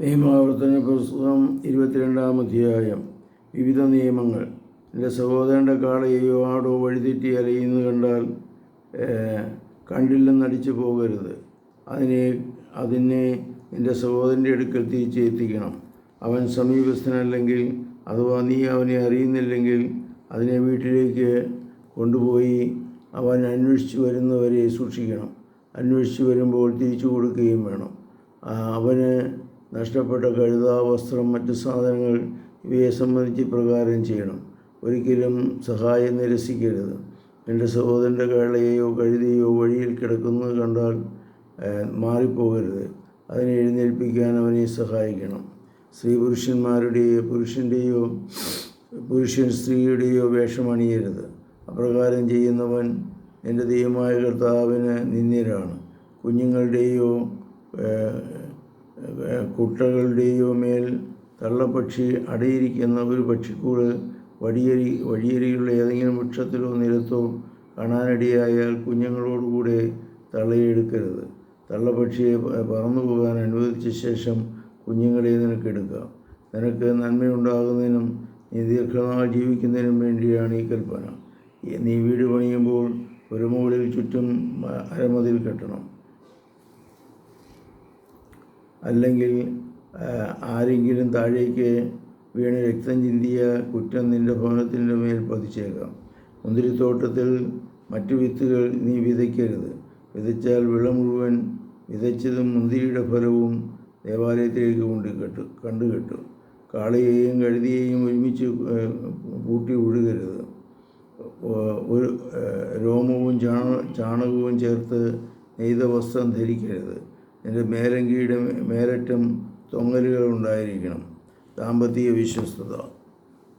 നിയമാവർത്തന പുസ്തകം ഇരുപത്തിരണ്ടാം അധ്യായം. വിവിധ നിയമങ്ങൾ. എന്റെ സഹോദരന്റെ കാളയെയോ ആടോ വഴിതെറ്റി അലയുന്നു കണ്ടാൽ കണ്ടില്ലെന്നടിച്ചു പോകരുത്. അതിനെ അതിനെ എന്റെ സഹോദരന്റെ അടുക്കൽ തിരിച്ചെത്തിക്കണം അവൻ സമീപസ്ഥനല്ലെങ്കിൽ അഥവാ നീ അവനെ അറിയുന്നില്ലെങ്കിൽ അതിനെ വീട്ടിലേക്ക് കൊണ്ടുപോയി അവൻ അന്വേഷിച്ചു വരുന്നവരെ സൂക്ഷിക്കണം. അന്വേഷിച്ചു വരുമ്പോൾ തിരിച്ചു കൊടുക്കുകയും വേണം. അവന് നഷ്ടപ്പെട്ട കഴുത വസ്ത്രം മറ്റ് സാധനങ്ങൾ ഇവയെ സംബന്ധിച്ച് പ്രകാരം ചെയ്യണം. ഒരിക്കലും സഹായം നിരസിക്കരുത്. എന്റെ സഹോദരന്റെ കഴളയെയോ കഴുതയോ വഴിയിൽ കിടക്കുന്നത് കണ്ടാൽ മാറിപ്പോകരുത്. അതിനെ എഴുന്നേൽപ്പിക്കാൻ അവനെ സഹായിക്കണം. സ്ത്രീ പുരുഷന്മാരുടെയോ പുരുഷന്റെയോ പുരുഷൻ സ്ത്രീയുടെയോ വേഷം അണിയരുത്. അപ്രകാരം ചെയ്യുന്നവൻ എന്റെ ദൈവമായ കർത്താവിന് നിന്ദിരാണ് കുഞ്ഞുങ്ങളുടെയോ കുട്ടകളുടെയോ മേൽ തള്ളപ്പക്ഷി അടയിരിക്കുന്ന ഒരു പക്ഷിക്കൂട് വഴിയരി വഴിയരികളുടെ ഏതെങ്കിലും വൃക്ഷത്തിലോ നിരത്തോ കാണാനിടയായാൽ കുഞ്ഞുങ്ങളോടുകൂടെ തള്ളയെടുക്കരുത്. തള്ളപ്പക്ഷിയെ പറന്നു പോകാൻ അനുവദിച്ച ശേഷം കുഞ്ഞുങ്ങളെ നിനക്ക് എടുക്കാം നിനക്ക് നന്മയുണ്ടാകുന്നതിനും നീ ദീർഘനാൾ ജീവിക്കുന്നതിനും വേണ്ടിയാണ് ഈ കൽപ്പന. നീ വീട് പണിയുമ്പോൾ ഒരു മുകളിൽ ചുറ്റും അരമതിൽ കെട്ടണം. അല്ലെങ്കിൽ ആരെങ്കിലും താഴേക്ക് വീണ് രക്തം ചിന്തിയ കുറ്റം നിന്റെ ഭവനത്തിന്റെ മേൽ പതിച്ചേക്കാം. മുന്തിരിത്തോട്ടത്തിൽ മറ്റു വിത്തുകൾ നീ വിതയ്ക്കരുത്. വിതച്ചാൽ വിള മുഴുവൻ വിതച്ചതും മുന്തിരിയുടെ ഫലവും ദേവാലയത്തിലേക്ക് കൊണ്ട് കെട്ടു കണ്ടുകെട്ടു. കാളയെയും കഴുതിയെയും ഒരുമിച്ച് കൂട്ടി ഒഴുകരുത്. ഒരു രോമവും ചാണ ചാണകവും ചേർത്ത് നെയ്ത വസ്ത്രം ധരിക്കരുത്. നിന്റെ മേലങ്കിയുടെ മേലറ്റം തൊങ്ങലുകൾ ഉണ്ടായിരിക്കണം ദാമ്പത്തിക വിശ്വസ്തത.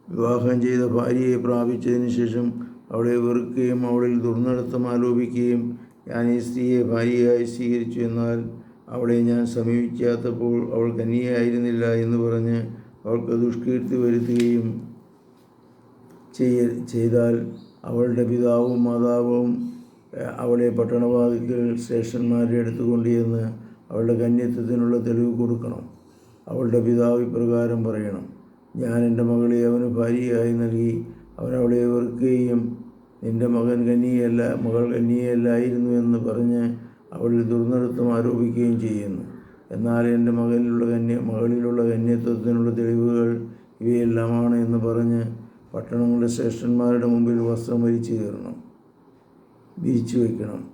വിവാഹം ചെയ്ത ഭാര്യയെ പ്രാപിച്ചതിന് ശേഷം അവളെ വെറുക്കുകയും അവളിൽ ദുർനടത്തം ആലോപിക്കുകയും ഞാൻ ഈ സ്ത്രീയെ ഭാര്യയായി സ്വീകരിച്ചു എന്നാൽ അവളെ ഞാൻ സമീപിക്കാത്തപ്പോൾ അവൾ കന്യയായിരുന്നില്ല എന്ന് പറഞ്ഞ് അവൾക്ക് ദുഷ്കീർത്തി വരുത്തുകയും ചെയ്യ ചെയ്താൽ അവളുടെ പിതാവും മാതാവും അവളെ പട്ടണവാതിക്കൽ സ്റ്റേഷന്മാരുടെ അടുത്ത് അവളുടെ കന്യത്വത്തിനുള്ള തെളിവ് കൊടുക്കണം. അവളുടെ പിതാവ് ഇപ്രകാരം പറയണം. ഞാൻ എന്റെ മകളെ അവന് ഭാര്യയായി നൽകി. അവൻ അവളെ വെറുക്കുകയും നിന്റെ മകൻ കന്യയല്ല മകൾ കന്യയല്ലായിരുന്നു എന്ന് പറഞ്ഞ് അവളിൽ ദുർനടത്തം ആരോപിക്കുകയും ചെയ്യുന്നു. എന്നാൽ എന്റെ മകനിലുള്ള കന്യ മകളിലുള്ള കന്യത്വത്തിനുള്ള തെളിവുകൾ ഇവയെല്ലാമാണ് എന്ന് പറഞ്ഞ് പട്ടണങ്ങളുടെ ശ്രേഷ്ഠന്മാരുടെ മുമ്പിൽ വസ്ത്രം വലിച്ചു കയറണം. വിരിച്ചു വയ്ക്കണം.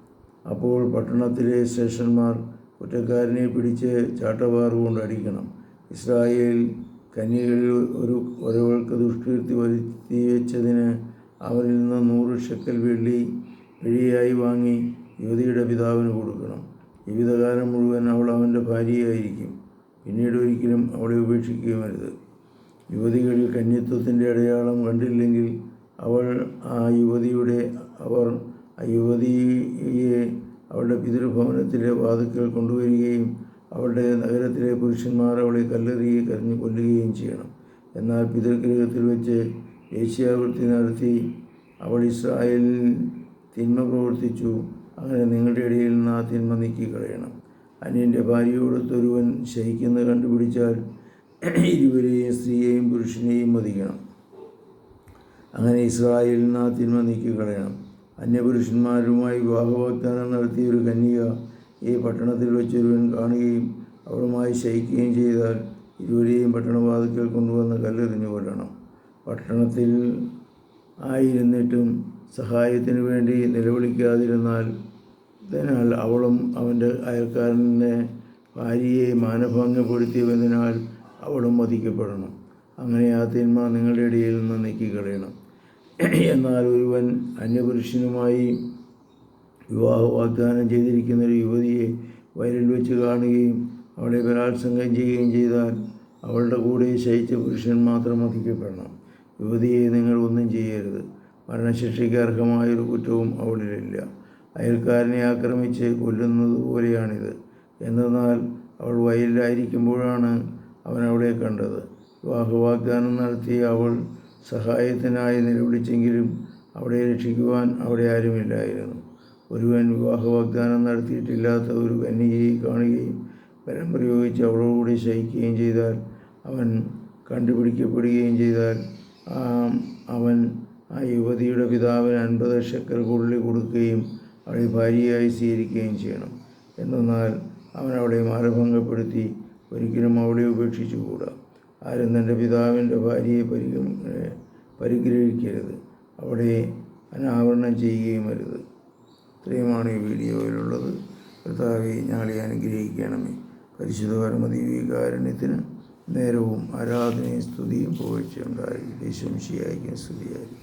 അപ്പോൾ പട്ടണത്തിലെ ശ്രേഷ്ഠന്മാർ കുറ്റക്കാരനെ പിടിച്ച് ചാട്ടവാറ് കൊണ്ട് അടിക്കണം ഇസ്രായേൽ കന്യകളിൽ ഒരു ഒരവൾക്ക് ദുഷ്കീർത്തി വരുത്തി വെച്ചതിന് അവരിൽ നിന്ന് നൂറ് ഷെക്കൽ വെള്ളി വെള്ളിയായി വാങ്ങി യുവതിയുടെ പിതാവിന് കൊടുക്കണം. ജീവിതകാലം മുഴുവൻ അവൾ അവന്റെ ഭാര്യയായിരിക്കും. പിന്നീട് ഒരിക്കലും അവളെ ഉപേക്ഷിക്കുകയുമരുത് യുവതികളിൽ കന്യത്വത്തിന്റെ അടയാളം കണ്ടില്ലെങ്കിൽ അവൾ ആ യുവതിയുടെ അവർ ആ യുവതിയെ അവളുടെ പിതൃഭവനത്തിലെ വാതുക്കൽ കൊണ്ടുവരികയും അവളുടെ നഗരത്തിലെ പുരുഷന്മാർ അവളെ കല്ലെറിയെ കരഞ്ഞു കൊല്ലുകയും ചെയ്യണം. എന്നാൽ പിതൃഗ്രഹത്തിൽ വെച്ച് ദേശീയാവൃത്തി നടത്തി അവൾ ഇസ്രായേലിൽ തിന്മ പ്രവർത്തിച്ചു. അങ്ങനെ നിങ്ങളുടെ ഇടയിൽ നിന്ന് ആ തിന്മ നീക്കിക്കളയണം. അന്യന്റെ ഭാര്യയോടൊത്തൊരുവൻ ശയിക്കുന്നത് കണ്ടുപിടിച്ചാൽ ഇരുവരെയും സ്ത്രീയെയും പുരുഷനെയും മതിക്കണം അങ്ങനെ ഇസ്രായേലിൽ നിന്ന് ആ തിന്മ നീക്കിക്കളയണം. അന്യപുരുഷന്മാരുമായി വിവാഹവാഗ്ദാനം നടത്തിയ ഒരു കന്യക ഈ പട്ടണത്തിൽ വെച്ചൊരുവൻ കാണുകയും അവളുമായി ശയിക്കുകയും ചെയ്താൽ ഇരുവരെയും പട്ടണവാതിക്കൽ കൊണ്ടുവന്ന കല്ലെറിഞ്ഞു കൊല്ലണം. പട്ടണത്തിൽ ആയിരുന്നിട്ടും സഹായത്തിന് വേണ്ടി നിലവിളിക്കാതിരുന്നാൽ അതിനാൽ അവളും അവന്റെ അയൽക്കാരനെ ഭാര്യയെ മാനഭംഗപ്പെടുത്തിയതിനാൽ അവളും വധിക്കപ്പെടണം. അങ്ങനെ ആ തിന്മ നിങ്ങളുടെ ഇടയിൽ നിന്ന് നീക്കിക്കളയണം. എന്നാൽ ഒരുവൻ അന്യപുരുഷനുമായി വിവാഹ വാഗ്ദാനം ചെയ്തിരിക്കുന്ന ഒരു യുവതിയെ വയലിൽ വെച്ച് കാണുകയും അവളെ ബലാത്സംഗം ചെയ്യുകയും ചെയ്താൽ അവളുടെ കൂടെ ശയിച്ച പുരുഷൻ മാത്രം വധിക്കപ്പെടണം യുവതിയെ നിങ്ങൾ ഒന്നും ചെയ്യരുത്. മരണശിക്ഷയ്ക്ക് അർഹമായൊരു കുറ്റവും അവളിലില്ല. അയൽക്കാരനെ ആക്രമിച്ച് കൊല്ലുന്നത് പോലെയാണിത്. എന്തെന്നാൽ അവൾ വയലിലായിരിക്കുമ്പോഴാണ് അവൻ അവളെ കണ്ടത്. വിവാഹ വാഗ്ദാനം നടത്തിയ അവൾ സഹായത്തിനായി നിലവിളിച്ചെങ്കിലും അവിടെ രക്ഷിക്കുവാൻ അവിടെ ആരുമില്ലായിരുന്നു. ഒരുവൻ വിവാഹ വാഗ്ദാനം നടത്തിയിട്ടില്ലാത്ത ഒരു കന്യകയെ കാണുകയും ബലം പ്രയോഗിച്ച് അവളോടുകൂടി ശയിക്കുകയും ചെയ്താൽ അവൻ കണ്ടുപിടിക്കപ്പെടുകയും ചെയ്താൽ അവൻ ആ യുവതിയുടെ പിതാവിന് അൻപത് ഷെക്കൽ കൊള്ളി കൊടുക്കുകയും അവളെ ഭാര്യയായി സ്വീകരിക്കുകയും ചെയ്യണം. എന്നാൽ അവൻ അവളെ മാനഭംഗപ്പെടുത്തി ഒരിക്കലും അവളെ ഉപേക്ഷിച്ചുകൂടാ. ആരും തന്റെ പിതാവിന്റെ ഭാര്യയെ പരിഗ പരിഗ്രഹിക്കരുത്. അവിടെ അനാവരണം ചെയ്യുകയും അരുത്. ഇത്രയുമാണ് ഈ വീഡിയോയിലുള്ളത്. കർത്താവെ ഞങ്ങളെ അനുഗ്രഹിക്കണമേ. പരിശുദ്ധ പരമദീവികാരുണ്യത്തിന് നേരവും ആരാധനയും സ്തുതിയും പോയിച്ചുണ്ടായി ദേശംശിയായിരിക്കും സ്തുതിയായിരിക്കും